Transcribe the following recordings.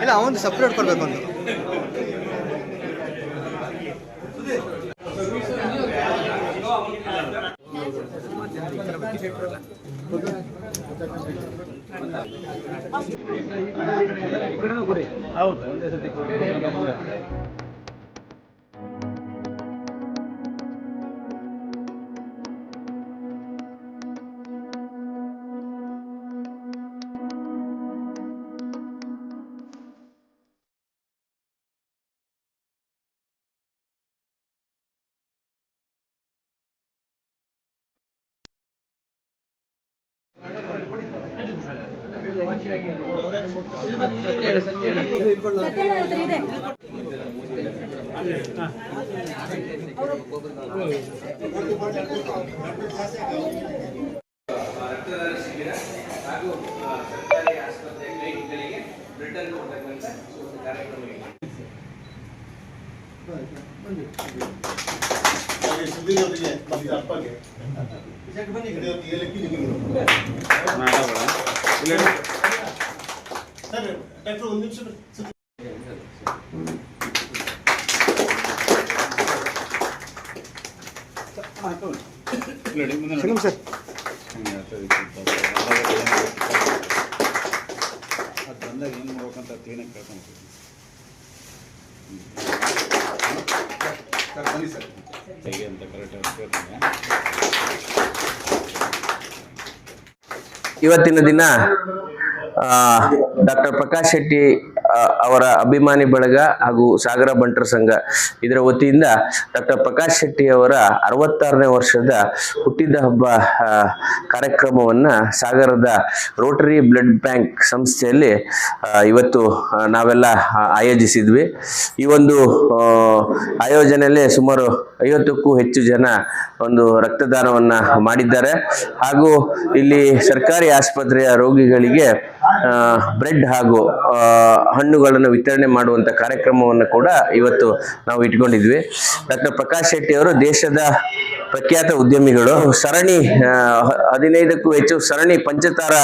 ಇಲ್ಲ ಅವನು ಸಪ್ರೇಟ್ ಕೊಡ್ಬೇಕು ಒಂದು. ರಕ್ತದಾನ ಶಿಬಿರ ಹಾಗೂ ಸರ್ಕಾರಿ ಆಸ್ಪತ್ರೆ ಕ್ಲಿನಿಕ್ಗಳಿಗೆ ಬ್ಲಡ್ ಅನ್ನು ಕೊಡ್ತಕ್ಕಂಥ ಕಾರ್ಯಕ್ರಮ ಇದೆ ಸುದ್ದಿಯವರಿಗೆ ಮತ್ತೆ ಅಪ್ಪಗೆ ಏಲಕ್ಕಿ ಸರ್ ಡಾಕ್ಟರ್ ಒಂದು ನಿಮಿಷ ಸರ್ ಅದು ಬಂದಾಗ ಏನು ಮಾಡ್ಬೇಕಂತ ಕ್ಲೀನಾಗಿ ಕೇಳ್ಕೊಂಡು ಸರ್ ಬನ್ನಿ ಸರ್. ಹೇಗೆ ಅಂತ ಕರೆಕ್ಟಾಗಿ ಕೇಳ್ತೀನಿ. ಇವತ್ತಿನ ದಿನ ಡಾಕ್ಟರ್ ಪ್ರಕಾಶ್ ಶೆಟ್ಟಿ ಅವರ ಅಭಿಮಾನಿ ಬಳಗ ಹಾಗೂ ಸಾಗರ ಬಂಟರ ಸಂಘ. ಇದರ ವತಿಯಿಂದ ಡಾಕ್ಟರ್ ಪ್ರಕಾಶ್ ಶೆಟ್ಟಿ ಅವರ ಅರವತ್ತಾರನೇ ವರ್ಷದ ಹುಟ್ಟಿದ ಹಬ್ಬ ಕಾರ್ಯಕ್ರಮವನ್ನು ಸಾಗರದ ರೋಟರಿ ಬ್ಲಡ್ ಬ್ಯಾಂಕ್ ಸಂಸ್ಥೆಯಲ್ಲಿ ಇವತ್ತು ನಾವೆಲ್ಲ ಆಯೋಜಿಸಿದ್ವಿ. ಈ ಒಂದು ಆಯೋಜನೆಯಲ್ಲಿ ಸುಮಾರು ಐವತ್ತಕ್ಕೂ ಹೆಚ್ಚು ಜನ ಒಂದು ರಕ್ತದಾನವನ್ನ ಮಾಡಿದ್ದಾರೆ. ಹಾಗೂ ಇಲ್ಲಿ ಸರ್ಕಾರಿ ಆಸ್ಪತ್ರೆಯ ರೋಗಿಗಳಿಗೆ ಬ್ರೆಡ್ ಹಾಗೂ ಹಣ್ಣುಗಳನ್ನು ವಿತರಣೆ ಮಾಡುವಂತ ಕಾರ್ಯಕ್ರಮವನ್ನು ಕೂಡ ಇವತ್ತು ನಾವು ಇಟ್ಕೊಂಡಿದ್ವಿ. ಡಾಕ್ಟರ್ ಪ್ರಕಾಶ್ ಶೆಟ್ಟಿ ಅವರು ದೇಶದ ಪ್ರಖ್ಯಾತ ಉದ್ಯಮಿಗಳು. ಸರಣಿ ಹದಿನೈದಕ್ಕೂ ಹೆಚ್ಚು ಸರಣಿ ಪಂಚತಾರ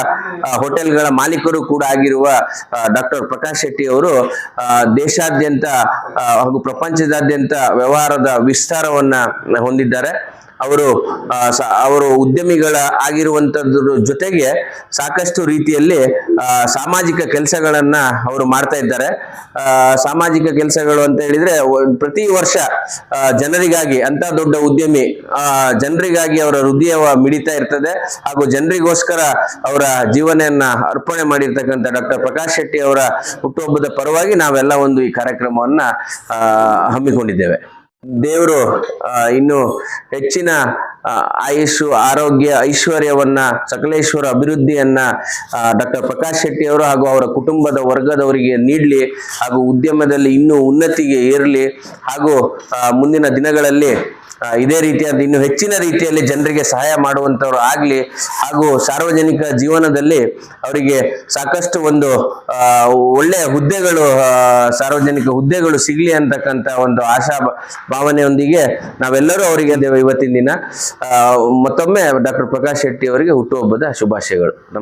ಹೋಟೆಲ್ಗಳ ಮಾಲೀಕರು ಕೂಡ ಆಗಿರುವ ಡಾಕ್ಟರ್ ಪ್ರಕಾಶ್ ಶೆಟ್ಟಿ ಅವರು ದೇಶಾದ್ಯಂತ ಹಾಗೂ ಪ್ರಪಂಚದಾದ್ಯಂತ ವ್ಯವಹಾರದ ವಿಸ್ತಾರವನ್ನ ಹೊಂದಿದ್ದಾರೆ. ಅವರು ಅವರು ಉದ್ಯಮಿಗಳ ಆಗಿರುವಂತದ್ರ ಜೊತೆಗೆ ಸಾಕಷ್ಟು ರೀತಿಯಲ್ಲಿ ಸಾಮಾಜಿಕ ಕೆಲಸಗಳನ್ನ ಅವರು ಮಾಡ್ತಾ ಇದ್ದಾರೆ. ಸಾಮಾಜಿಕ ಕೆಲಸಗಳು ಅಂತ ಹೇಳಿದ್ರೆ ಪ್ರತಿ ವರ್ಷ ಜನರಿಗಾಗಿ ಅಂತ ದೊಡ್ಡ ಉದ್ಯಮಿ ಜನರಿಗಾಗಿ ಅವರ ಹೃದಯ ಮಿಡಿತಾ ಇರ್ತದೆ. ಹಾಗೂ ಜನರಿಗೋಸ್ಕರ ಅವರ ಜೀವನೆಯನ್ನ ಅರ್ಪಣೆ ಮಾಡಿರ್ತಕ್ಕಂಥ ಡಾಕ್ಟರ್ ಪ್ರಕಾಶ್ ಶೆಟ್ಟಿ ಅವರ ಹುಟ್ಟುಹಬ್ಬದ ಪರವಾಗಿ ನಾವೆಲ್ಲ ಒಂದು ಈ ಕಾರ್ಯಕ್ರಮವನ್ನ ಹಮ್ಮಿಕೊಂಡಿದ್ದೇವೆ. ದೇವರು ಇನ್ನು ಹೆಚ್ಚಿನ ಆಯುಷು ಆರೋಗ್ಯ, ಐಶ್ವರ್ಯವನ್ನ, ಸಕಲೇಶ್ವರ ಅಭಿವೃದ್ಧಿಯನ್ನ ಡಾಕ್ಟರ್ ಪ್ರಕಾಶ್ ಶೆಟ್ಟಿ ಅವರು ಹಾಗೂ ಅವರ ಕುಟುಂಬದ ವರ್ಗದವರಿಗೆ ನೀಡಲಿ ಹಾಗೂ ಉದ್ಯಮದಲ್ಲಿ ಇನ್ನೂ ಉನ್ನತಿಗೆ ಏರಲಿ ಹಾಗೂ ಮುಂದಿನ ದಿನಗಳಲ್ಲಿ ಇದೇ ರೀತಿಯಾದ ಇನ್ನು ಹೆಚ್ಚಿನ ರೀತಿಯಲ್ಲಿ ಜನರಿಗೆ ಸಹಾಯ ಮಾಡುವಂಥವ್ರು ಆಗಲಿ ಹಾಗೂ ಸಾರ್ವಜನಿಕ ಜೀವನದಲ್ಲಿ ಅವರಿಗೆ ಸಾಕಷ್ಟು ಒಂದು ಒಳ್ಳೆಯ ಹುದ್ದೆಗಳು ಸಾರ್ವಜನಿಕ ಹುದ್ದೆಗಳು ಸಿಗಲಿ ಅಂತಕ್ಕಂಥ ಒಂದು ಆಶಾ ಭಾವನೆಯೊಂದಿಗೆ ನಾವೆಲ್ಲರೂ ಅವರಿಗೆ ಇವತ್ತಿನ ದಿನ ಮತ್ತೊಮ್ಮೆ ಡಾಕ್ಟರ್ ಪ್ರಕಾಶ್ ಶೆಟ್ಟಿ ಅವರಿಗೆ ಹುಟ್ಟುಹಬ್ಬದ ಶುಭಾಶಯಗಳು.